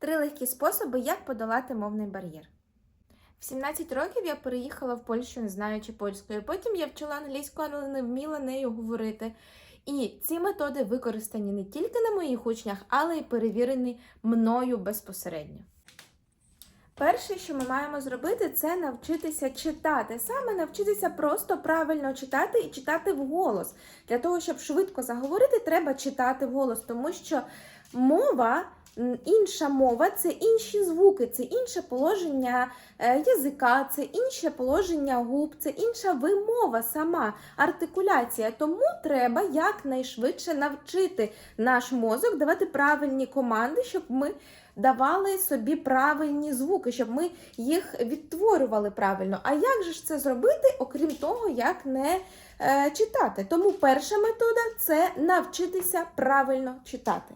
Три легкі способи, як подолати мовний бар'єр. В 17 років я переїхала в Польщу, не знаючи польської. Потім я вчила англійську, але не вміла нею говорити. І ці методи використані не тільки на моїх учнях, але й перевірені мною безпосередньо. Перше, що ми маємо зробити, це навчитися читати. Саме навчитися просто правильно читати і читати вголос. Для того, щоб швидко заговорити, треба читати вголос, тому що мова, інша мова це інші звуки, це інше положення е, язика, це інше положення губ, це інша вимова сама, артикуляція. Тому треба якнайшвидше навчити наш мозок давати правильні команди, щоб ми давали собі правильні звуки, щоб ми їх відтворювали правильно. А як же ж це зробити, окрім того, як не е, читати? Тому перша метода це навчитися правильно читати.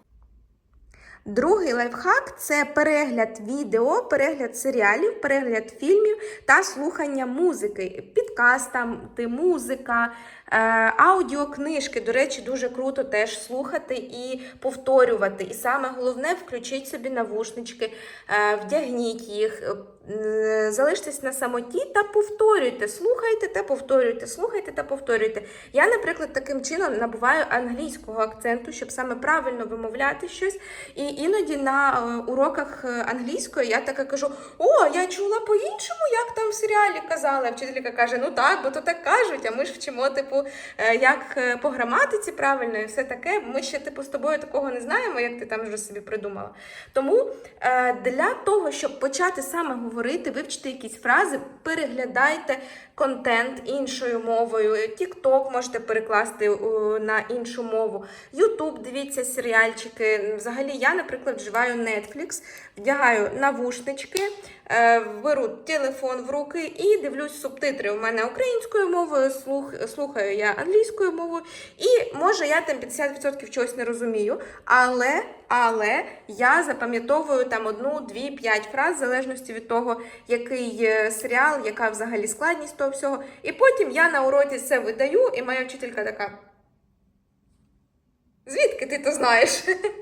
Другий лайфхак це перегляд відео, перегляд серіалів, перегляд фільмів та слухання музики, підкасти, музика, е, аудіокнижки. До речі, дуже круто теж слухати і повторювати. І саме головне включіть собі навушнички, е, вдягніть їх, е, залиштесь на самоті та повторюйте. Слухайте та повторюйте, слухайте та повторюйте. Я, наприклад, таким чином набуваю англійського акценту, щоб саме правильно вимовляти щось. І іноді на уроках англійської я таке кажу: О, я чула по-іншому, як там в серіалі казали. Вчителька каже: Ну так, бо то так кажуть. А ми ж вчимо, типу, е, як е, по граматиці правильно і все таке. Ми ще типу з тобою такого не знаємо, як ти там вже собі придумала. Тому е, для того, щоб почати саме говорити, вивчити якісь фрази, переглядайте контент іншою мовою. TikTok можете перекласти на іншу мову. YouTube дивіться серіальчики. Взагалі, я, наприклад, вживаю Netflix, вдягаю навушнички, беру телефон в руки і дивлюсь субтитри. У мене українською мовою, слух, слухаю я англійською мовою. І може я там 50% чогось не розумію, але, але я запам'ятовую там одну, дві, п'ять фраз, в залежності від того, який серіал, яка взагалі складність того всього. І потім я на уроці це видаю, і моя вчителька така. Звідки ти то знаєш?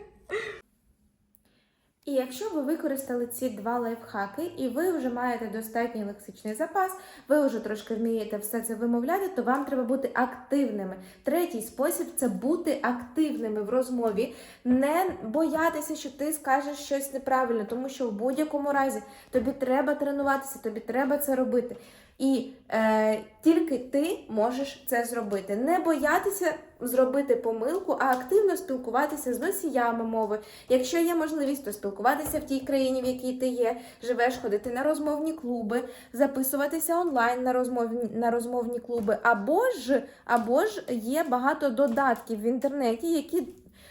І якщо ви використали ці два лайфхаки, і ви вже маєте достатній лексичний запас, ви вже трошки вмієте все це вимовляти, то вам треба бути активними. Третій спосіб це бути активними в розмові, не боятися, що ти скажеш щось неправильно, тому що в будь-якому разі тобі треба тренуватися, тобі треба це робити. І е, тільки ти можеш це зробити. Не боятися зробити помилку, а активно спілкуватися з носіями мови. Якщо є можливість, то спілкуватися в тій країні, в якій ти є, живеш, ходити на розмовні клуби, записуватися онлайн на розмовні, на розмовні клуби, або ж, або ж є багато додатків в інтернеті, які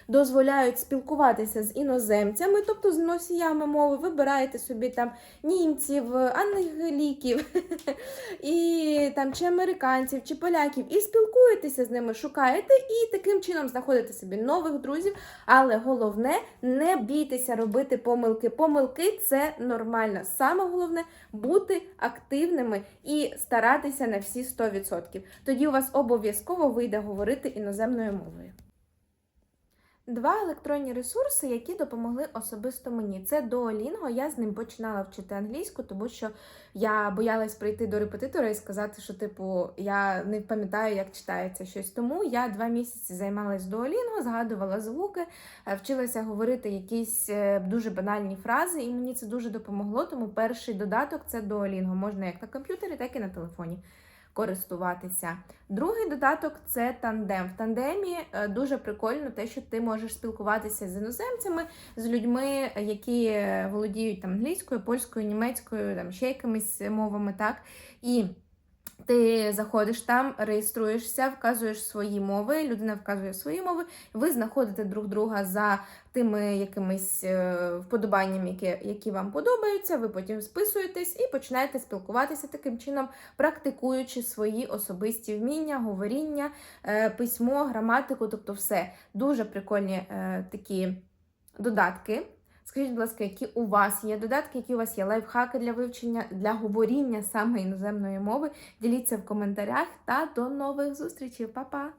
дозволяють спілкуватися з іноземцями, тобто з носіями мови, вибираєте собі там німців, англіків, і там чи американців, чи поляків, і спілкуєтеся з ними, шукаєте, і таким чином знаходите собі нових друзів. Але головне не бійтеся робити помилки. Помилки це нормально. Саме головне бути активними і старатися на всі 100%. Тоді у вас обов'язково вийде говорити іноземною мовою. Два електронні ресурси, які допомогли особисто мені. Це Duolingo. Я з ним починала вчити англійську, тому що я боялась прийти до репетитора і сказати, що типу я не пам'ятаю, як читається щось. Тому я два місяці займалась Duolingo, згадувала звуки, е, вчилася говорити якісь е, дуже банальні фрази, і мені це дуже допомогло. Тому перший додаток це Duolingo. Можна як на комп'ютері, так і на телефоні користуватися. Другий додаток це тандем. В тандемі е, дуже прикольно те, що ти можеш спілкуватися з іноземцями, з людьми, які володіють там англійською, польською, німецькою, там ще якимись мовами, так. І ти заходиш там, реєструєшся, вказуєш свої мови, людина вказує свої мови, ви знаходите друг друга за тими якимись е, вподобаннями, які, які вам подобаються. Ви потім списуєтесь і починаєте спілкуватися таким чином, практикуючи свої особисті вміння, говоріння, е, письмо, граматику, тобто все дуже прикольні е, такі додатки. Скажіть, будь ласка, які у вас є додатки, які у вас є лайфхаки для вивчення, для говоріння саме іноземної мови? Діліться в коментарях та до нових зустрічей, Па-па!